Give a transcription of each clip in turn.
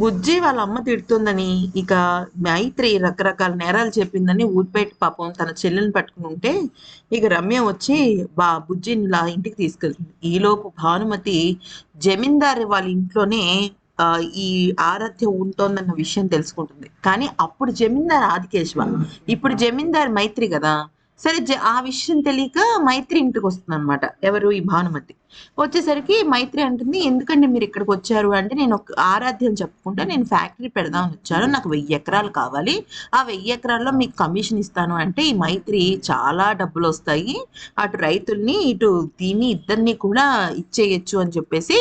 బుజ్జి వాళ్ళ అమ్మ తిడుతుందని ఇక మైత్రి రకరకాల నేరాలు చెప్పిందని ఊరిపేట పాపం తన చెల్లెని పట్టుకుని ఉంటే ఇక రమ్య వచ్చి బా బుజ్జిని ఇలా ఇంటికి తీసుకెళ్తుంది. ఈలోపు భానుమతి జమీందారి వాళ్ళ ఇంట్లోనే ఈ ఆరాధ్య ఉంటోందన్న విషయం తెలుసుకుంటుంది. కానీ అప్పుడు జమీందార్ ఆదికేశవ ఇప్పుడు జమీందార్ మైత్రి కదా. సరే ఆ విషయం తెలియక మైత్రి ఇంటికి వస్తుంది అనమాట ఎవరు? ఈ భానుమతి. వచ్చేసరికి మైత్రి అంటుంది ఎందుకండి మీరు ఇక్కడికి వచ్చారు? అంటే నేను ఒక ఆరాధ్యం చెప్పుకుంటే నేను ఫ్యాక్టరీ పెడదామని వచ్చాను నాకు వెయ్యి ఎకరాలు కావాలి. ఆ వెయ్యి ఎకరాల్లో మీకు కమిషన్ ఇస్తాను. అంటే ఈ మైత్రి చాలా డబ్బులు వస్తాయి. అటు రైతుల్ని ఇటు దీన్ని ఇద్దరిని కూడా ఇచ్చేయచ్చు అని చెప్పేసి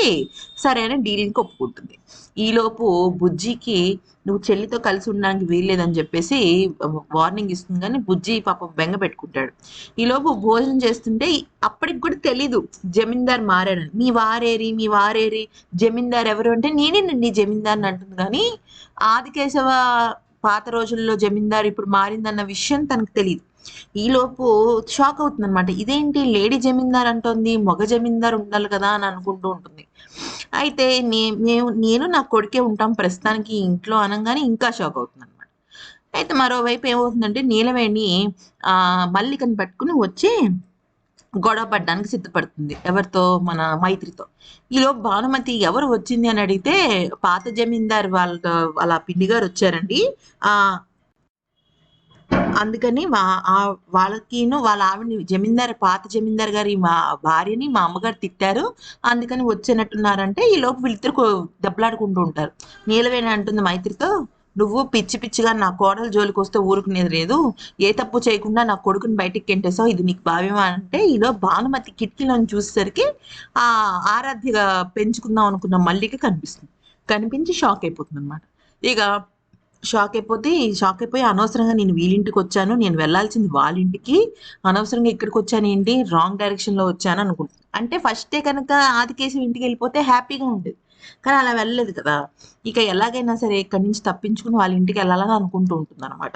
సరే అని డీలింగ్కి ఒప్పుకుంటుంది. ఈలోపు బుజ్జికి నువ్వు చెల్లితో కలిసి ఉండడానికి వీల్లేదని చెప్పేసి వార్నింగ్ ఇస్తుంది కానీ బుజ్జి పాప బెంగ పెట్టుకుంటాడు. ఈలోపు భోజనం చేస్తుంటే అప్పటికి కూడా తెలీదు. జమీందార్ మారాడని మీ వారేరి మీ వారేరి జమీందార్ ఎవరు అంటే నేనేనండి జమీందార్ని అంటుంది. కానీ ఆదికేశవ పాత రోజుల్లో జమీందార్ ఇప్పుడు మారిందన్న విషయం తనకు తెలియదు ఈలోపు షాక్ అవుతుంది అనమాట ఇదేంటి లేడీ జమీందార్ అంటోంది మగ జమీందార్ ఉండాలి కదా అని అనుకుంటూ ఉంటుంది. అయితే నే మేము నేను నా కొడుకే ఉంటాం. ప్రస్తుతానికి ఇంట్లో అనగానే ఇంకా షాక్ అవుతుంది అనమాట అయితే మరోవైపు ఏమవుతుందంటే నీలవేణి ఆ మల్లికని పట్టుకుని వచ్చి గొడవ పడడానికి సిద్ధపడుతుంది ఎవరితో? మన మైత్రితో. ఈలోపు భానుమతి ఎవరు వచ్చింది అని అడిగితే పాత జమీందార్ వాళ్ళ వాళ్ళ పిండి గారు వచ్చారండి. ఆ అందుకని మా వాళ్ళకిను వాళ్ళ ఆవిడని జమీందార్ పాత జమీందార్ గారి మా భార్యని మా అమ్మగారు తిట్టారు. అందుకని వచ్చినట్టున్నారంటే ఈ లోపు వీళ్ళిద్దరు దెబ్బలాడుకుంటూ ఉంటారు. నీలవేణి అంటుంది మైత్రితో నువ్వు పిచ్చి పిచ్చిగా నా కోడలు జోలికి వస్తే ఊరుకునేది లేదు. ఏ తప్పు చేయకుండా నా కొడుకుని బయటికి కెంటేసావు? ఇది నీకు భావ్యమా? అంటే ఈలో భానుమతి కిటికీలను చూసేసరికి ఆ ఆరాధ్యగా పెంచుకుందాం అనుకున్న మల్లిక కనిపిస్తుంది. కనిపించి షాక్ అయిపోతుంది అనమాట ఇక షాక్ అయిపోతే షాక్ అయిపోయి అనవసరంగా నేను వీళ్ళింటికి వచ్చాను. నేను వెళ్ళాల్సింది వాళ్ళ ఇంటికి అనవసరంగా ఇక్కడికి వచ్చాను ఏంటి? రాంగ్ డైరెక్షన్లో వచ్చాను అనుకుంటుంది అంటే ఫస్టే కనుక ఆదికేసి ఇంటికి వెళ్ళిపోతే హ్యాపీగా ఉండేది. కానీ అలా వెళ్ళలేదు కదా. ఇక ఎలాగైనా సరే ఇక్కడి నుంచి తప్పించుకుని వాళ్ళ ఇంటికి వెళ్ళాలని అనుకుంటూ ఉంటుంది అనమాట